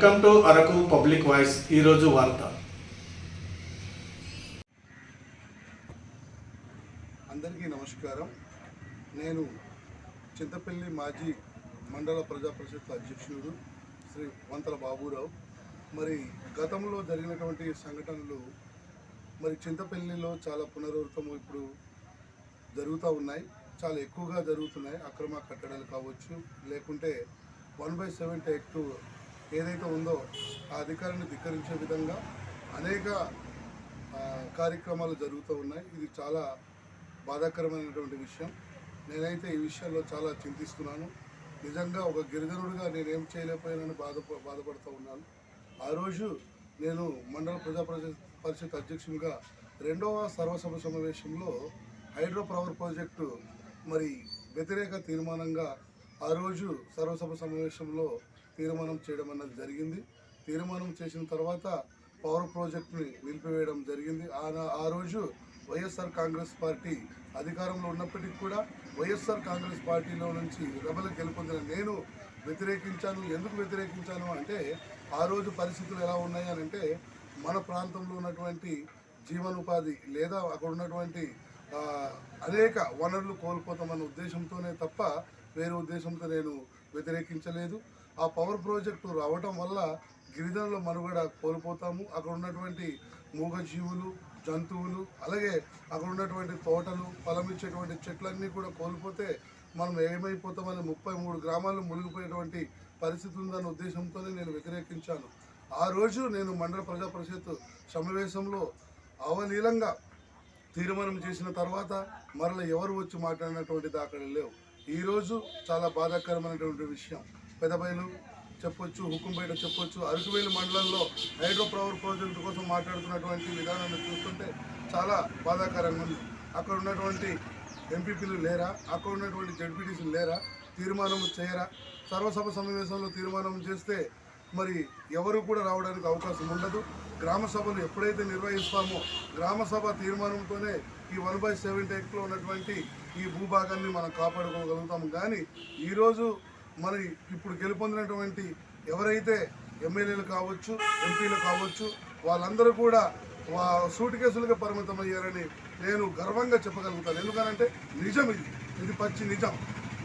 Welcome to Araku public voice ఈరోజు వార్త. అందరికీ నమస్కారం. నేను చింతపల్లి మాజీ మండల ప్రజా పరిషత్ అధ్యక్షుడు శ్రీ వంతల బాబురావు. మరి గతంలో జరిగినటువంటి సంఘటనలు మరి చింతపల్లిలో చాలా పునరావృతం ఇప్పుడు జరుగుతూ ఉన్నాయి. చాలా ఎక్కువగా జరుగుతున్నాయి. అక్రమ కట్టడాలు కావచ్చు లేకుంటే వన్ బై సెవెంటీ యాక్ట్ ఏదైతే ఉందో ఆ అధికారాన్ని ధిక్కరించే విధంగా అనేక కార్యక్రమాలు జరుగుతూ ఉన్నాయి. ఇది చాలా బాధాకరమైనటువంటి విషయం. నేనైతే ఈ విషయంలో చాలా చింతిస్తున్నాను. నిజంగా ఒక గిరిజనుడిగా నేనేం చేయలేకపోయానని బాధ బాధపడుతూ ఉన్నాను. ఆ రోజు నేను మండల ప్రజా పరిషత్ పరిషత్ అధ్యక్షునిగా రెండవ సర్వసభ సమావేశంలో హైడ్రో పవర్ ప్రాజెక్టు మరి వ్యతిరేక తీర్మానంగా ఆ రోజు సర్వసభ సమావేశంలో తీర్మానం చేయడం అన్నది జరిగింది. తీర్మానం చేసిన తర్వాత పవర్ ప్రాజెక్టుని నిలిపివేయడం జరిగింది. ఆ ఆ రోజు వైఎస్ఆర్ కాంగ్రెస్ పార్టీ అధికారంలో ఉన్నప్పటికీ కూడా వైఎస్ఆర్ కాంగ్రెస్ పార్టీలో నుంచి రెబలు గెలుపొందిన నేను వ్యతిరేకించాను. ఎందుకు వ్యతిరేకించాను అంటే ఆ రోజు పరిస్థితులు ఎలా ఉన్నాయి అని అంటే మన ప్రాంతంలో ఉన్నటువంటి జీవనోపాధి లేదా అక్కడ ఉన్నటువంటి అనేక వనరులు కోల్పోతామన్న ఉద్దేశంతోనే తప్ప వేరే ఉద్దేశంతో నేను వ్యతిరేకించలేదు. ఆ పవర్ ప్రాజెక్టు రావటం వల్ల గిరిజనుల మనుగడ కోల్పోతాము. అక్కడ ఉన్నటువంటి మూగజీవులు జంతువులు అలాగే అక్కడ ఉన్నటువంటి తోటలు ఫలమిచ్చేటువంటి చెట్లన్నీ కూడా కోల్పోతే మనం ఏమైపోతామని ముప్పై మూడు గ్రామాలు మునిగిపోయేటువంటి పరిస్థితి ఉందన్న ఉద్దేశంతోనే నేను వ్యతిరేకించాను. ఆ రోజు నేను మండల ప్రజా పరిషత్ సమావేశంలో అవలీలంగా తీర్మానం చేసిన తర్వాత మరల ఎవరు వచ్చి మాట్లాడినటువంటి దాఖలు లేవు. ఈరోజు చాలా బాధాకరమైనటువంటి విషయం. పెదబయలు చెప్పొచ్చు హుకుంపేట చెప్పొచ్చు అరకువేలు మండలంలో హైడ్రో పవర్ ప్రాజెక్టు కోసం మాట్లాడుతున్నటువంటి విధానాన్ని చూస్తుంటే చాలా బాధాకరంగా ఉంది. అక్కడ ఉన్నటువంటి ఎంపీపీలు లేరా? అక్కడ ఉన్నటువంటి జడ్పీటీసీలు లేరా? తీర్మానం చేయరా? సర్వసభ సమావేశంలో తీర్మానం చేస్తే మరి ఎవరు కూడా రావడానికి అవకాశం ఉండదు. గ్రామ సభలు ఎప్పుడైతే నిర్వహిస్తామో గ్రామ సభ తీర్మానంతోనే ఈ వన్ బై సెవెంటీ ఎయిట్లో ఉన్నటువంటి ఈ భూభాగాన్ని మనం కాపాడుకోగలుగుతాం కానీ ఈరోజు మరి ఇప్పుడు గెలుపొందినటువంటి ఎవరైతే ఎమ్మెల్యేలు కావచ్చు ఎంపీలు కావచ్చు వాళ్ళందరూ కూడా వా సూట్ కేసులుగా పరిమితం అయ్యారని నేను గర్వంగా చెప్పగలుగుతాను. ఎందుకనంటే నిజం ఇది. ఇది పచ్చి నిజం.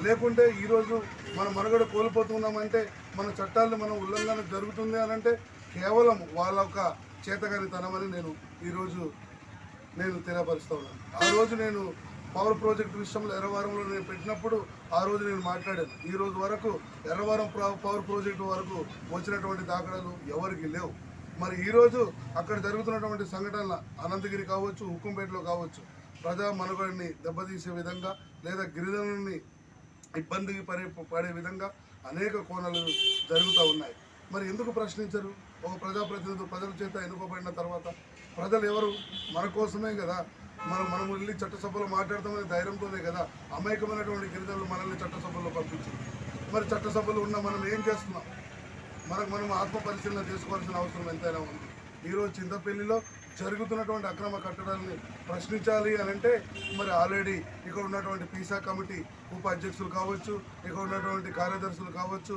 లేకుంటే ఈరోజు మనం మనుగడ కోల్పోతున్నామంటే మన చట్టాలను మనం ఉల్లంఘన జరుగుతుంది అని అంటే కేవలం వాళ్ళ యొక్క చేతగానితనమని నేను ఈరోజు నేను తెలియపరుస్తా ఉన్నాను. ఆ రోజు నేను పవర్ ప్రాజెక్ట్ విషయంలో ఎర్రవారంలో నేను పెట్టినప్పుడు ఆ రోజు నేను మాట్లాడాను. ఈ రోజు వరకు ఎర్రవరం పవర్ ప్రాజెక్టు వరకు వచ్చినటువంటి దాఖలాలు ఎవరికి లేవు. మరి ఈరోజు అక్కడ జరుగుతున్నటువంటి సంఘటనల అనంతగిరి కావచ్చు హుకుంపేటలో కావచ్చు ప్రజా మనుగడని దెబ్బతీసే విధంగా లేదా గిరిజనుల్ని ఇబ్బందికి పడే పడే విధంగా అనేక కోణాలు జరుగుతూ ఉన్నాయి. మరి ఎందుకు ప్రశ్నించరు? ఒక ప్రజాప్రతినిధులు ప్రజల చేత ఎన్నుకోబడిన తర్వాత ప్రజలు ఎవరు? మన కోసమే కదా మనం మనం వెళ్ళి చట్టసభలో మాట్లాడతామనే ధైర్యంతోనే కదా అమాయకమైనటువంటి గిరిజనులు మనల్ని చట్టసభలో పంపించింది మరి చట్టసభలో ఉన్న మనం ఏం చేస్తున్నాం? మనకు మనం ఆత్మ పరిశీలన చేసుకోవాల్సిన అవసరం ఎంతైనా ఉంది. ఈరోజు చింతపల్లిలో జరుగుతున్నటువంటి అక్రమ కట్టడాలని ప్రశ్నించాలి అని అంటే మరి ఆల్రెడీ ఇక్కడ ఉన్నటువంటి పీసా కమిటీ ఉపాధ్యక్షులు కావచ్చు ఇక్కడ ఉన్నటువంటి కార్యదర్శులు కావచ్చు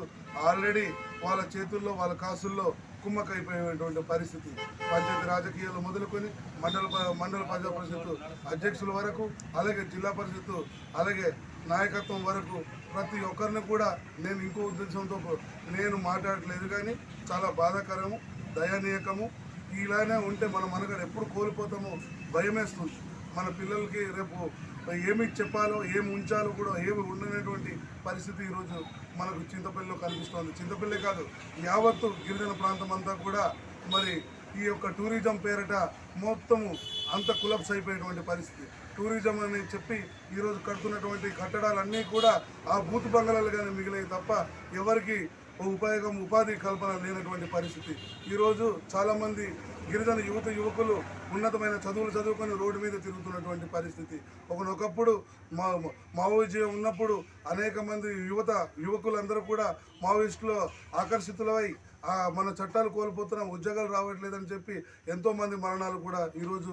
ఆల్రెడీ వాళ్ళ చేతుల్లో వాళ్ళ కాసుల్లో కుమ్మకైపోయేటువంటి పరిస్థితి. పంచాయతీ రాజకీయాలు మొదలుకొని మండల మండల ప్రజా పరిషత్ అధ్యక్షుల వరకు అలాగే జిల్లా పరిషత్తు అలాగే నాయకత్వం వరకు ప్రతి ఒక్కరిని కూడా నేను ఇంకో ఉద్దేశంతో నేను మాట్లాడట్లేదు కానీ చాలా బాధాకరము దయనీయకము. ఇలానే ఉంటే మనం మనగడ ఎప్పుడు కోల్పోతామో భయమేస్తుంది. మన పిల్లలకి రేపు ఏమి చెప్పాలో ఏమి ఉంచాలో కూడా ఏమి ఉండనటువంటి పరిస్థితి ఈరోజు మనకు చింతపల్లిలో కనిపిస్తోంది. చింతపల్లి కాదు యావత్తు గిరిజన ప్రాంతం అంతా కూడా మరి ఈ యొక్క టూరిజం పేరిట మొత్తము అంత కులప్స్ అయిపోయేటువంటి పరిస్థితి. టూరిజం అని చెప్పి ఈరోజు కడుతున్నటువంటి కట్టడాలన్నీ కూడా ఆ బూత్ బంగళాలుగానే మిగిలాయి తప్ప ఎవరికి ఉపయోగం ఉపాధి కల్పన లేనటువంటి పరిస్థితి. ఈరోజు చాలామంది గిరిజన యువత యువకులు ఉన్నతమైన చదువులు చదువుకొని రోడ్డు మీద తిరుగుతున్నటువంటి పరిస్థితి. ఒకనొకప్పుడు మా మావోజీ ఉన్నప్పుడు అనేక మంది యువత యువకులందరూ కూడా మావోయిస్టులో ఆకర్షితులై మన చట్టాలు కోల్పోతున్నాం ఉద్యోగాలు రావట్లేదని చెప్పి ఎంతోమంది మరణాలు కూడా ఈరోజు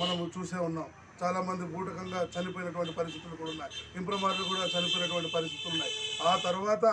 మనము చూసే ఉన్నాం. చాలామంది బూటకంగా చనిపోయినటువంటి పరిస్థితులు కూడా ఉన్నాయి. ఇంప్రమార్లు కూడా చనిపోయినటువంటి పరిస్థితులు ఉన్నాయి. ఆ తర్వాత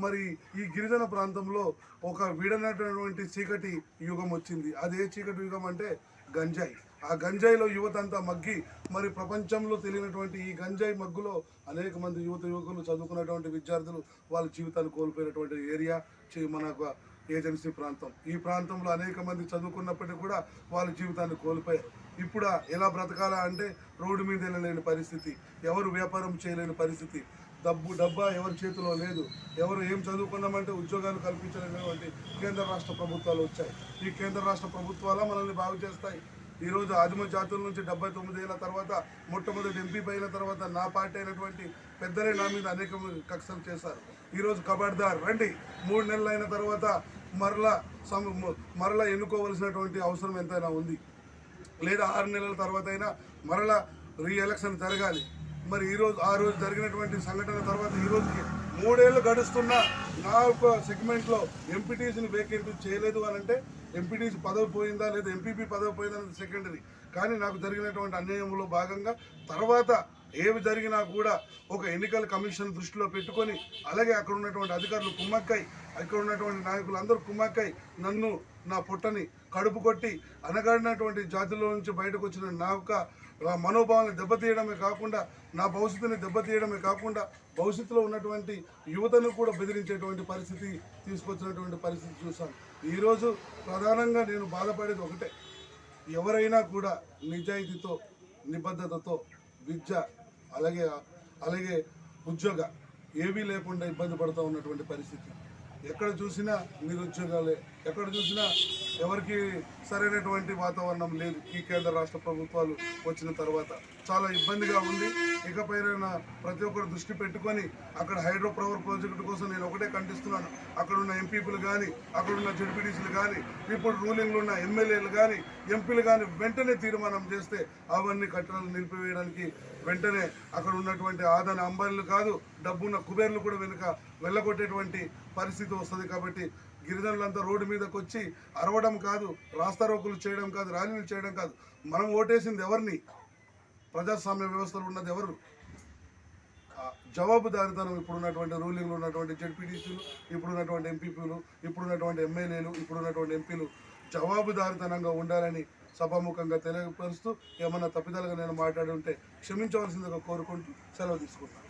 మరి ఈ గిరిజన ప్రాంతంలో ఒక విడనటువంటి చీకటి యుగం వచ్చింది. అదే చీకటి యుగం అంటే గంజాయి. ఆ గంజాయిలో యువత అంతా మగ్గి మరి ప్రపంచంలో తెలియనటువంటి ఈ గంజాయి మగ్గులో అనేక మంది యువత యువకులు చదువుకున్నటువంటి విద్యార్థులు వాళ్ళ జీవితాన్ని కోల్పోయినటువంటి ఏరియా మనకు మన ఏజెన్సీ ప్రాంతం. ఈ ప్రాంతంలో అనేక మంది చదువుకున్నప్పటికీ కూడా వాళ్ళ జీవితాన్ని కోల్పోయారు. ఇప్పుడు ఎలా బ్రతకాలా అంటే రోడ్డు మీద వెళ్ళలేని పరిస్థితి ఎవరు వ్యాపారం చేయలేని పరిస్థితి డబ్బు డబ్బా ఎవరి చేతిలో లేదు. ఎవరు ఏం చదువుకున్నామంటే ఉద్యోగాలు కల్పించలేనటువంటి కేంద్ర రాష్ట్ర ప్రభుత్వాలు వచ్చాయి. ఈ కేంద్ర రాష్ట్ర ప్రభుత్వాల మనల్ని బాగు చేస్తాయి. ఈరోజు ఆదిమ జాతుల నుంచి డెబ్బై తొమ్మిది ఏళ్ళ తర్వాత మొట్టమొదటి ఎంపీ అయిన తర్వాత నా పార్టీ అయినటువంటి పెద్దలే నా మీద అనేక కక్షలు చేశారు. ఈరోజు కబడ్దార్ రండి. మూడు నెలలు అయిన తర్వాత మరలా సమ మరలా ఎన్నుకోవలసినటువంటి అవసరం ఎంతైనా ఉంది. లేదా ఆరు నెలల తర్వాత అయినా మరలా రీఎలక్షన్ జరగాలి. మరి ఈరోజు ఆ రోజు జరిగినటువంటి సంఘటన తర్వాత ఈరోజుకి మూడేళ్ళు గడుస్తున్న నా యొక్క సెగ్మెంట్లో ఎంపీటీసీని వేకెంట్ చేయలేదు అని అంటే ఎంపీటీసీ పదవి పోయిందా లేదా ఎంపీపీ పదవి పోయిందా అనేది సెకండరీ కానీ నాకు జరిగినటువంటి అన్యాయంలో భాగంగా తర్వాత ఏవి జరిగినా కూడా ఒక ఎన్నికల కమిషన్ దృష్టిలో పెట్టుకొని అలాగే అక్కడ ఉన్నటువంటి అధికారులు కుమ్మక్కై అక్కడ ఉన్నటువంటి నాయకులు అందరూ కుమ్మక్కై నన్ను నా పుట్టని కడుపు కొట్టి అనగాడినటువంటి జాతిలో నుంచి బయటకు వచ్చిన నా యొక్క మనోభావాన్ని దెబ్బతీయడమే కాకుండా నా భవిష్యత్తుని దెబ్బతీయడమే కాకుండా భవిష్యత్తులో ఉన్నటువంటి యువతను కూడా బెదిరించేటువంటి పరిస్థితి తీసుకొచ్చినటువంటి పరిస్థితి చూశాను. ఈరోజు ప్రధానంగా నేను బాధపడేది ఒకటే. ఎవరైనా కూడా నిజాయితీతో నిబద్ధతతో విద్య అలాగే అలాగే ఉద్యోగ ఏమీ లేకుండా ఇబ్బంది పడుతూ ఉన్నటువంటి పరిస్థితి. ఎక్కడ చూసినా నిరుద్యోగాలే ఎక్కడ చూసినా ఎవరికి సరైనటువంటి వాతావరణం లేదు. ఈ కేంద్ర రాష్ట్ర ప్రభుత్వాలు వచ్చిన తర్వాత చాలా ఇబ్బందిగా ఉంది. ఇకపైన ప్రతి ఒక్కరు దృష్టి పెట్టుకొని అక్కడ హైడ్రో పవర్ ప్రాజెక్టు కోసం నేను ఒకటే ఖండిస్తున్నాను. అక్కడ ఉన్న ఎంపీపీలు కానీ అక్కడ ఉన్న జడ్పీటీసీలు కానీ ఇప్పుడు రూలింగ్లో ఉన్న ఎమ్మెల్యేలు కానీ ఎంపీలు కానీ వెంటనే తీర్మానం చేస్తే అవన్నీ కట్టడాలు నిలిపివేయడానికి వెంటనే అక్కడ ఉన్నటువంటి ఆదాన అంబర్లు కాదు డబ్బున్న కుబేర్లు కూడా వెనుక వెళ్ళగొట్టేటువంటి పరిస్థితి వస్తుంది కాబట్టి గిరిజనులంతా రోడ్డు మీదకి వచ్చి అరవడం కాదు రాస్తారోకులు చేయడం కాదు ర్యాలీలు చేయడం కాదు. మనం ఓటేసింది ఎవరిని? ప్రజాస్వామ్య వ్యవస్థలు ఉన్నది ఎవరు? జవాబుదారితనం ఇప్పుడున్నటువంటి రూలింగ్లు ఉన్నటువంటి జడ్పీటీసీలు ఇప్పుడున్నటువంటి ఎంపీపీలు ఇప్పుడున్నటువంటి ఎమ్మెల్యేలు ఇప్పుడున్నటువంటి ఎంపీలు జవాబుదారితనంగా ఉండాలని సభాముఖంగా తెలియపరుస్తూ ఏమన్నా తప్పిదాలుగా నేను మాట్లాడి ఉంటే క్షమించవలసిందిగా కోరుకుంటూ సెలవు తీసుకుంటాను